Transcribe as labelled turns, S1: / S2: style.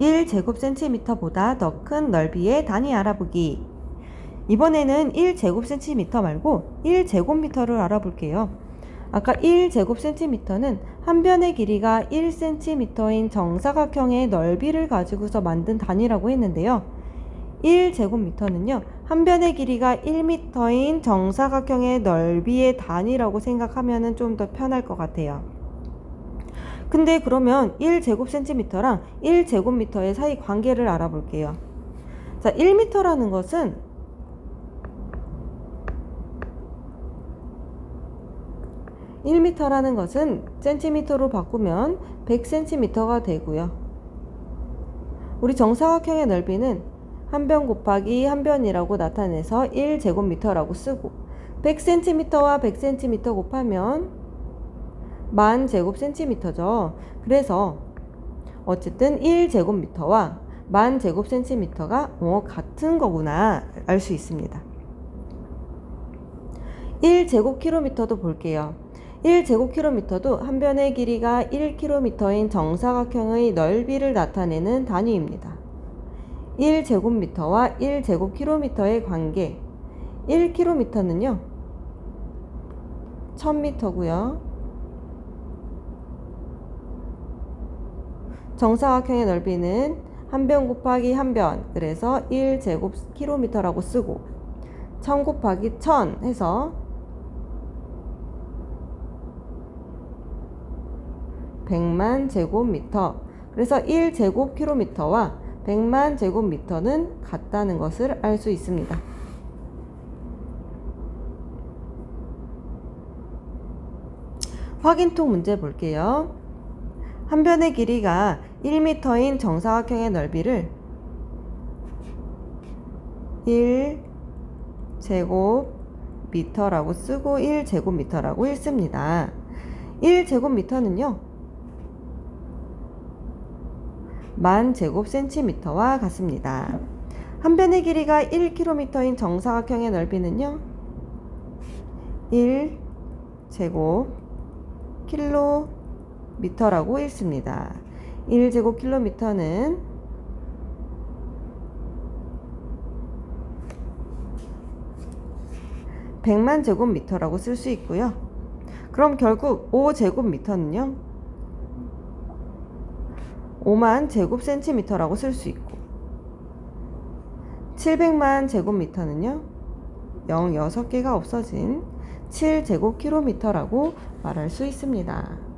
S1: 1제곱센티미터보다 더 큰 넓이의 단위 알아보기. 이번에는 1제곱센티미터 말고 1제곱미터를 알아볼게요. 아까 1제곱센티미터는 한 변의 길이가 1cm인 정사각형의 넓이를 가지고서 만든 단위라고 했는데요. 1제곱미터는요, 한 변의 길이가 1m인 정사각형의 넓이의 단위라고 생각하면 좀 더 편할 것 같아요. 근데 그러면 1제곱센티미터랑 1제곱미터의 사이 관계를 알아볼게요. 자, 1m라는 것은 1m라는 것은 센티미터로 바꾸면 100cm가 되고요. 우리 정사각형의 넓이는 한 변 곱하기 한 변이라고 나타내서 1제곱미터라고 쓰고 100cm와 100cm 곱하면 만 제곱센티미터죠. 그래서 어쨌든 1제곱미터와 만 제곱센티미터가 뭐 같은 거구나 알 수 있습니다. 1제곱킬로미터도 볼게요. 1제곱킬로미터도 한 변의 길이가 1km인 정사각형의 넓이를 나타내는 단위입니다. 1제곱미터와 1제곱킬로미터의 관계 1km는요 1000m고요 정사각형의 넓이는 한 변 곱하기 한 변 그래서 1제곱킬로미터라고 쓰고 1000 곱하기 1000 해서 100만 제곱미터 그래서 1제곱킬로미터와 100만 제곱미터는 같다는 것을 알 수 있습니다. 확인통 문제 볼게요. 한 변의 길이가 1m인 정사각형의 넓이를 1 제곱미터라고 쓰고 1 제곱미터라고 읽습니다. 1 제곱미터는요. 만 제곱센티미터와 같습니다. 한 변의 길이가 1km인 정사각형의 넓이는요. 1 제곱 킬로 미터라고 읽습니다. 1제곱킬로미터는 100만 제곱미터라고 쓸 수 있고요. 그럼 결국 5제곱미터는요. 5만 제곱센티미터라고 쓸 수 있고 700만 제곱미터는요 0 6개가 없어진 7제곱킬로미터라고 말할 수 있습니다.